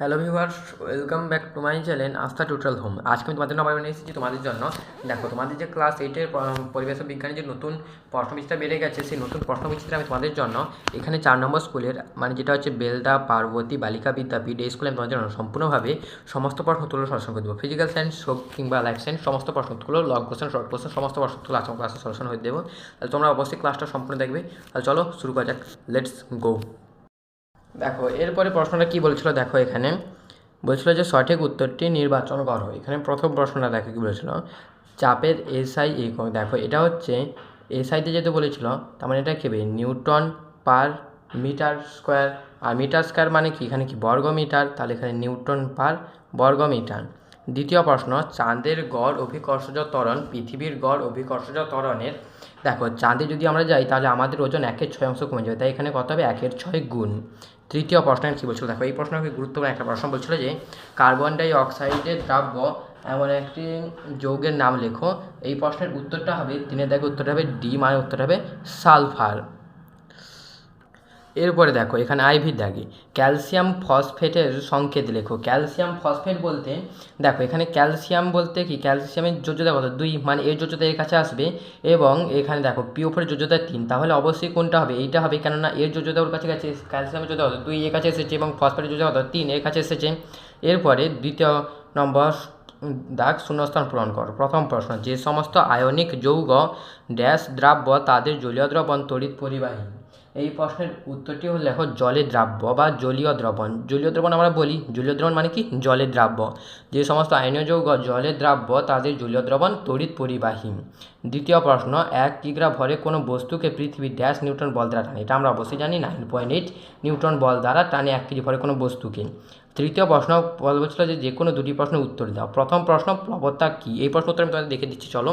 Hello viewers welcome back to my channel Astha total home আজকে আমি তোমাদের জন্য আবার এসেছি। তোমাদের জন্য, দেখো, তোমাদের যে ক্লাস এইটের পরিবেশ বিজ্ঞানের যে নতুন প্রশ্নবিচিত্রা বেড়ে গেছে, সেই নতুন প্রশ্নবিচিত্রা আমি তোমাদের জন্য এখানে চার নম্বর স্কুলের মানে যেটা হচ্ছে বেলদা, পার্বতী, বালিকা বিদ্যাপীঠ এই স্কুলে, আমি তোমাদের জন্য সম্পূর্ণভাবে সমস্ত প্রশ্ন তুলো সলিউশন করে দেবো। ফিজিক্যাল সায়েন্স হোক কিংবা লাইফ সায়েন্স সমস্ত প্রশ্নগুলো লং কোশ্চেন শর্ট কোশ্চেন সমস্ত প্রশ্নগুলো আজকে ক্লাসে সলিউশন হয়ে দেবো। তাহলে তোমরা অবশ্যই ক্লাসটা সম্পূর্ণ দেখবে। তাহলে চলো শুরু করা যাক। লেটস গো দেখো, এরপরে প্রশ্নটা কি বলছিল দেখো এখানে? বলছিল যে সঠিক উত্তরটি নির্বাচন করো। এখানে প্রথম প্রশ্নটা দেখো কি বলেছিল? চাপের এসআই একক দেখো, এটা হচ্ছে এসআইতে যেহেতু বলেছিল, তার মানে এটা খেবে নিউটন পার মিটার স্কোয়ার। আর মিটার স্কোয়ার মানে কি? এখানে কি বর্গ মিটার তাহলে এখানে নিউটন পার বর্গ মিটার দ্বিতীয় প্রশ্ন, চাঁদের গড় অভিকর্ষজ ত্বরণ পৃথিবীর গড় অভিকর্ষজ ত্বরণের, দেখো চাঁদে যদি আমরা যাই তাহলে আমাদের ওজন একের ছয় অংশ কমে যাবে, তাই এখানে কত হবে? একের ছয় গুণ। তৃতীয় প্রশ্নের কী বলছিল? দেখো এই প্রশ্ন খুবই গুরুত্বপূর্ণ একটা প্রশ্ন বলছিল যে কার্বন ডাই অক্সাইডের দ্রাব্য এমন একটি যৌগের নাম লেখো, এই প্রশ্নের উত্তরটা হবে, তিনের দেখো উত্তরটা হবে ডি মানে উত্তরটা হবে সালফার। এরপরে দেখো, এখানে আইভির দাগে। ক্যালসিয়াম ফসফেটের সংকেত লেখো। ক্যালসিয়াম ফসফেট বলতে, দেখো, এখানে ক্যালসিয়াম বলতে কি? ক্যালসিয়ামের যোজ্যতা কত? দুই মানে এর যোজ্যতা এর কাছে আসবে এবং এখানে দেখো পিওফের যোজ্যতা তিন। তাহলে অবশ্যই কোনটা হবে? এইটা হবে কেননা এর যোজ্যতা ওর কাছে গেছে, ক্যালসিয়ামের যোজ্যতা কত? দুই, এর কাছে এসেছে এবং ফসফেটের যোজ্যতা কত? তিন, এর কাছে এসেছে। এরপরে দ্বিতীয় নম্বর দাগ, শূন্যস্থান পূরণ করো। প্রথম প্রশ্ন, যে সমস্ত আয়নিক যৌগ, ড্যাশ দ্রাব্য, তাদের জলীয় দ্রবণ, তড়িৎ পরিবাহী। এই প্রশ্নের উত্তরটি হলো লেখো জলে দ্রাব্য বা জলীয় দ্রবণ। জলীয় দ্রবণ আমরা বলি। জলীয় দ্রবণ মানে কি? জলে দ্রাব্য। যে সমস্ত আইনীয় যৌগ জলে দ্রাব্য, তাদের জলীয় দ্রবণ তড়িৎ পরিবাহী। দ্বিতীয় প্রশ্ন, এক কিগ্রা ভরে কোনো বস্তুকে পৃথিবীর ড্যাশ নিউটন বল দ্বারা টানে। এটা আমরা অবশ্যই জানি, নাইন পয়েন্ট এইট নিউটন বল দ্বারা টানে এক কেজি ভরে কোনো বস্তুকে। তৃতীয় প্রশ্ন বলছিল যে যে কোনো দুটি প্রশ্নের উত্তর দাও। প্রথম প্রশ্ন প্রবত্তা কী? এই প্রশ্ন উত্তর আমি তোমাদের দেখে দিচ্ছি, চলো।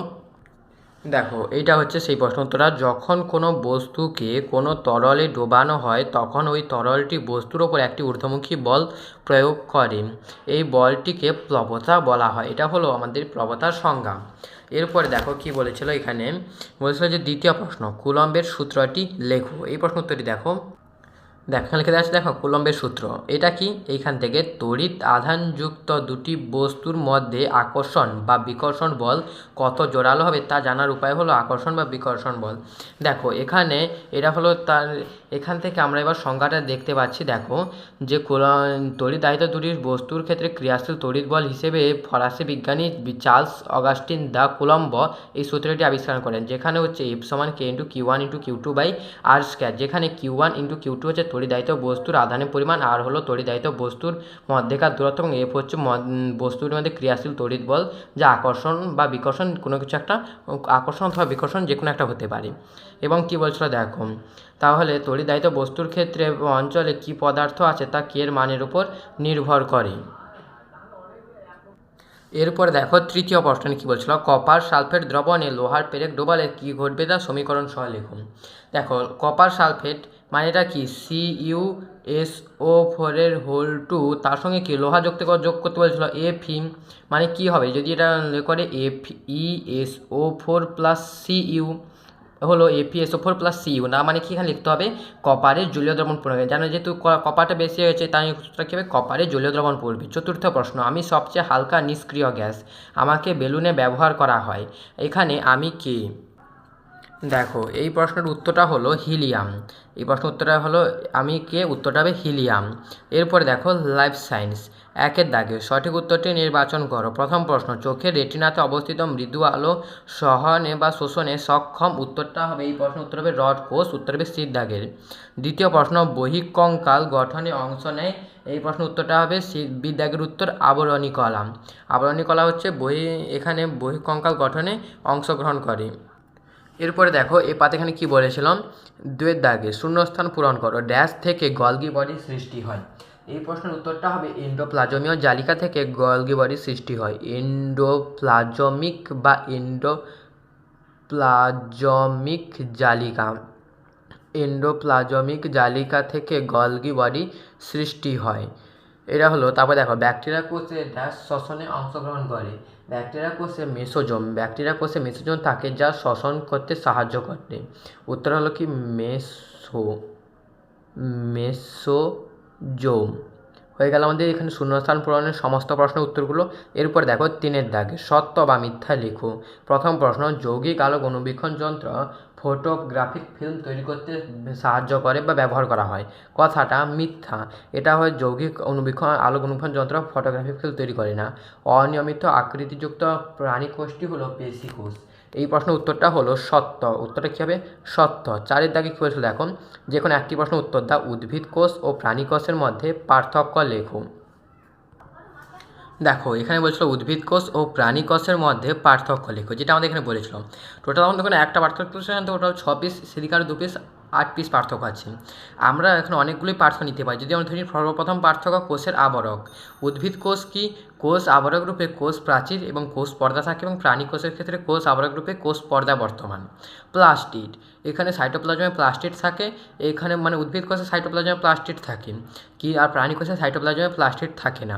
দেখো, এইটা হচ্ছে সেই প্রশ্ন উত্তরটা। যখন কোনো বস্তুকে কোনো তরলে ডোবানো হয়, তখন ওই তরলটি বস্তুর ওপর একটি ঊর্ধ্বমুখী বল প্রয়োগ করে। এই বলটিকে প্লবতা বলা হয়। এটা হলো আমাদের প্লবতার সংজ্ঞা। এরপরে দেখো কি বলেছিল এখানে। বলেছিল যে দ্বিতীয় প্রশ্ন, কুলম্বের সূত্রটি লেখো। এই প্রশ্ন উত্তরটি দেখো। দেখো, এখানে লিখে দেখো, কুলম্বের সূত্র। এটা কি? এইখান থেকে তড়িৎ আধানযুক্ত দুটি বস্তুর মধ্যে আকর্ষণ বা বিকর্ষণ বল কত জোরালো হবে তা জানার উপায় হলো আকর্ষণ বা বিকর্ষণ বল। দেখো, এখানে এটা হলো তার, এখান থেকে আমরা এবার সংজ্ঞাটা দেখতে পাচ্ছি, দেখো, যে তড়িৎ দুটি বস্তুর ক্ষেত্রে ক্রিয়াশীল তড়িৎ বল হিসেবে ফরাসি বিজ্ঞানী চার্লস অগাস্টিন দ্য কুলম্ব এই সূত্রটি আবিষ্কার করেন, যেখানে হচ্ছে এফ সমান K into Q one into Q two by R square, যেখানে Q one into Q two হচ্ছে তড়িদায়িত বস্তুর আধানের পরিমাণ আর হলো তড়িদায়িত বস্তুর মধ্যেকার দূরত্ব এবং এফ হচ্ছে বস্তুর মধ্যে ক্রিয়াশীল তড়িৎ বল যা আকর্ষণ বা বিকর্ষণ কোনো কিছু একটা, আকর্ষণ অথবা বিকর্ষণ যে কোনো একটা হতে পারে। এবং কী বলছিল দেখো, তাহলে তড়িদায়িত বস্তুর ক্ষেত্রে অঞ্চলে কী পদার্থ আছে তা কের মানের উপর নির্ভর করে? এরপর দেখো তৃতীয় প্রশ্নে কী বলছিল, কপার সালফেট দ্রবণে লোহার পেরেক ডোবালে কী ঘটবে তা সমীকরণ সহ লিখুন দেখো, কপার সালফেট মানে এটা কি সি ইউ এস ও ফোরের হোল টু তার সঙ্গে কি? লোহা যুক্ত যোগ করতে বলেছিল এফ ই মানে কি হবে? যদি এটা করে F E S O four plus C U হলো এপিএসও ফোর প্লাস সিইউ না মানে কি এখানে লিখতে হবে? কপারের জলীয় দ্রবণ পড়বে। জানো যেহেতু কপারটা বেশি হয়েছে তাই কী হবে? কপারের জলীয় দ্রবণ পড়বে। চতুর্থ প্রশ্ন, আমি সবচেয়ে হালকা নিষ্ক্রিয় গ্যাস, আমাকে বেলুনে ব্যবহার করা হয়। এখানে আমি কে? দেখো, এই প্রশ্নের উত্তরটা হলো হিলিয়াম। এই প্রশ্নের উত্তরটা হলো, আমি কে? উত্তরটা হবে হিলিয়াম। এরপরে দেখো, লাইফ সায়েন্স একের দাগে, সঠিক উত্তরটি নির্বাচন করো। প্রথম প্রশ্ন চোখের রেটিনাতে অবস্থিত মৃদু আলো সহনে বা শোষণে সক্ষম? উত্তরটা হবে, এই প্রশ্ন উত্তর হবে রড কোষ, উত্তর হবে শীত দাগের। দ্বিতীয় প্রশ্ন বহিকঙ্কাল গঠনে অংশ নেয়? এই প্রশ্ন উত্তরটা হবে বিদ্যাগের উত্তর আবরণী কলা আবরণী কলা হচ্ছে বহি, এখানে বহিকঙ্কাল গঠনে অংশগ্রহণ করে। এরপরে দেখো, এ পাতে এখানে কী বলেছিলাম? দুয়ের দাগে শূন্যস্থান পূরণ করো, ড্যাশ থেকে গলগি বডি সৃষ্টি হয়। এই প্রশ্নের উত্তরটা হবে এন্ডোপ্লাজমীয় জালিকা থেকে গলগি বডি সৃষ্টি হয়। এন্ডোপ্লাজমিক বা এন্ডোপ্লাজমিক জালিকা। এন্ডোপ্লাজমিক জালিকা থেকে গলগি বডি সৃষ্টি হয়। এটা হলো, তারপর দেখো ব্যাকটেরিয়া কোষে ড্যাশ শ্বসনে অংশগ্রহণ করে। ব্যাকটেরিয়া কোষে মেসোজোম। ব্যাকটেরিয়া কোষে মেসোজোম থাকে যা শ্বসন করতে সাহায্য করে। উত্তর হলো কি মেসো, মেসোজোম। হয়ে গেল আমাদের এখানে শূন্যস্থান পূরণের সমস্ত প্রশ্নের উত্তরগুলো। এরপর দেখো তিনের দাগে সত্য বা মিথ্যা লিখো। প্রথম প্রশ্ন, যৌগিক আলোক অনুবীক্ষণ যন্ত্র ফটোগ্রাফিক ফিল্ম তৈরি করতে সাহায্য করে বা ব্যবহার করা হয়। কথাটা মিথ্যা। এটা হয় যৌগিক অনুবীক্ষণ, আলোক অনুবীক্ষণ যন্ত্র, ফটোগ্রাফিক ফিল্ম তৈরি করে না। অনিয়মিত আকৃতিযুক্ত প্রাণী কোষটি হলো পেশি কোষ এই প্রশ্নের উত্তরটা হলো সত্য। উত্তরটা কী হবে? সত্য। চারের দাগে কী বলেছিল এখন যে কোনো একটি প্রশ্ন উত্তর দাও। উদ্ভিদ কোষ ও প্রাণী কোষের মধ্যে পার্থক্য লেখো দেখো, এখানে বলছিল উদ্ভিদ কোষ ও প্রাণী কোষের মধ্যে পার্থক্য লেখো, যেটা আমাদের এখানে বলেছিল। টোটাল আমাদের এখানে একটা পার্থক্য টোটাল ছ পিস সিলিকার দু পিস আট পিস পার্থক্য আছে। আমরা এখন অনেকগুলি পার্থক্য নিতে পারি। যদি আমরা ধরি সর্বপ্রথম পার্থক্য কোষের আবরক, উদ্ভিদ কোষ কি কোষ আবরক রূপে কোষ প্রাচীর এবং কোষ পর্দা থাকে এবং প্রাণী কোষের ক্ষেত্রে কোষ আবরক রূপে কোষ পর্দা বর্তমান। প্লাস্টিড, এখানে সাইটোপ্লাজমে প্লাস্টিড থাকে, এখানে মানে উদ্ভিদ কোষে সাইটোপ্লাজমে প্লাস্টিড থাকে, কি আর প্রাণী কোষে সাইটোপ্লাজমে প্লাস্টিড থাকে না।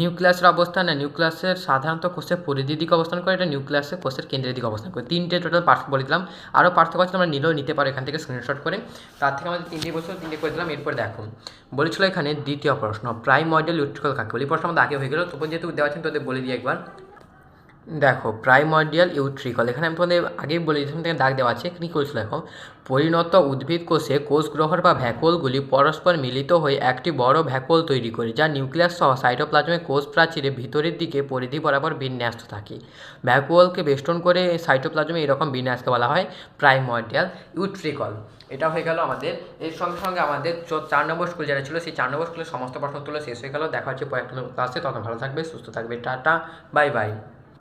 নিউক্লিয়াসের অবস্থান, না নিউক্লিয়াসের সাধারণত কোষের পরিধির দিকে অবস্থান করে, এটা নিউক্লিয়াসের কোষের কেন্দ্রের দিকে অবস্থান করে। তিনটে টোটাল পার্থক্য বলে দিলাম। আরও পার্থক্য আছে আমরা নিলেও নিতে পারো, এখান থেকে স্ক্রিনশট করে। তার থেকে আমাদের তিনটে বছর তিনটে করে দিলাম, এরপর দেখো। বলেছিল এখানে দ্বিতীয় প্রশ্ন প্রাইম মডেল ইউট্রিকল কাকে বলি? প্রশ্ন আমাদের আগে হয়ে গেল তবু যেহেতু দেওয়া আছেন তোদের বলে দিই একবার। দেখো প্রাইমর্ডিয়াল ইউট্রিকল এখানে আমি তোমাদের আগেই বলে দিয়েছিলাম থেকে দাগ দেওয়া আছে। কী করেছিল দেখো, পরিণত উদ্ভিদ কোষে কোষ গ্রহর বা ভ্যাকুলগুলি পরস্পর মিলিত হয়ে একটি বড় ভ্যাকুল তৈরি করে, যা নিউক্লিয়াস সহ সাইটোপ্লাজমে কোষ প্রাচীরে ভিতরের দিকে পরিধি বরাবর বিন্যাস্ত থাকে। ভ্যাকুয়ালকে বেষ্টন করে সাইটোপ্লাজমে এরকম বিন্যাসকে বলা হয় প্রাইমর্ডিয়াল ইউট্রিকল এটা হয়ে গেল আমাদের, এর সঙ্গে সঙ্গে আমাদের চার নম্বর স্কুল যেটা ছিল, সেই চার নম্বর স্কুলের সমস্ত প্রশ্নগুলো শেষ হয়ে গেল। দেখা হচ্ছে পরের ক্লাসে তখন ভালো থাকবে, সুস্থ থাকবে, টাটা বাই বাই